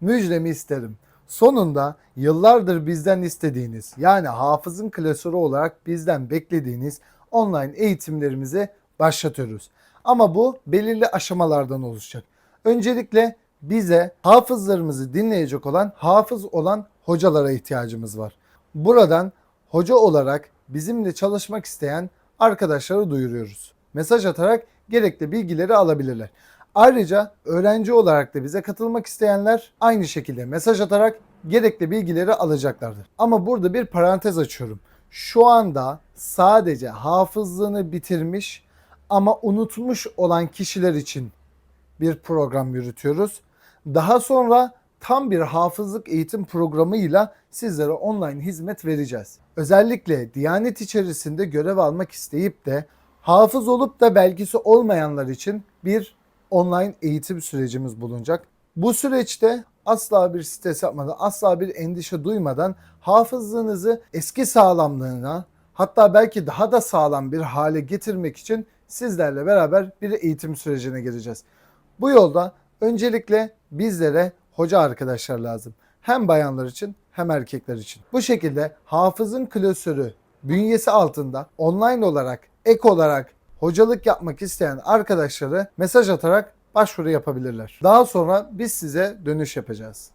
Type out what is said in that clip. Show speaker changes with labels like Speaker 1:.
Speaker 1: müjdemi isterim. Sonunda yıllardır bizden istediğiniz yani hafızın klasörü olarak bizden beklediğiniz online eğitimlerimizi başlatıyoruz. Ama bu belirli aşamalardan oluşacak. Öncelikle bize hafızlarımızı dinleyecek olan, hafız olan hocalara ihtiyacımız var. Buradan hoca olarak bizimle çalışmak isteyen arkadaşları duyuruyoruz. Mesaj atarak gerekli bilgileri alabilirler. Ayrıca öğrenci olarak da bize katılmak isteyenler aynı şekilde mesaj atarak gerekli bilgileri alacaklardır. Ama burada bir parantez açıyorum. Şu anda sadece hafızlığını bitirmiş ama unutmuş olan kişiler için bir program yürütüyoruz. Daha sonra tam bir hafızlık eğitim programıyla sizlere online hizmet vereceğiz. Özellikle Diyanet içerisinde görev almak isteyip de hafız olup da belgisi olmayanlar için bir online eğitim sürecimiz bulunacak. Bu süreçte asla bir stres yapmadan, asla bir endişe duymadan hafızlığınızı eski sağlamlığına hatta belki daha da sağlam bir hale getirmek için sizlerle beraber bir eğitim sürecine gireceğiz. Bu yolda öncelikle bizlere hoca arkadaşlar lazım. Hem bayanlar için hem erkekler için. Bu şekilde hafızın klasörü bünyesi altında online olarak, ek olarak hocalık yapmak isteyen arkadaşları mesaj atarak başvuru yapabilirler. Daha sonra biz size dönüş yapacağız.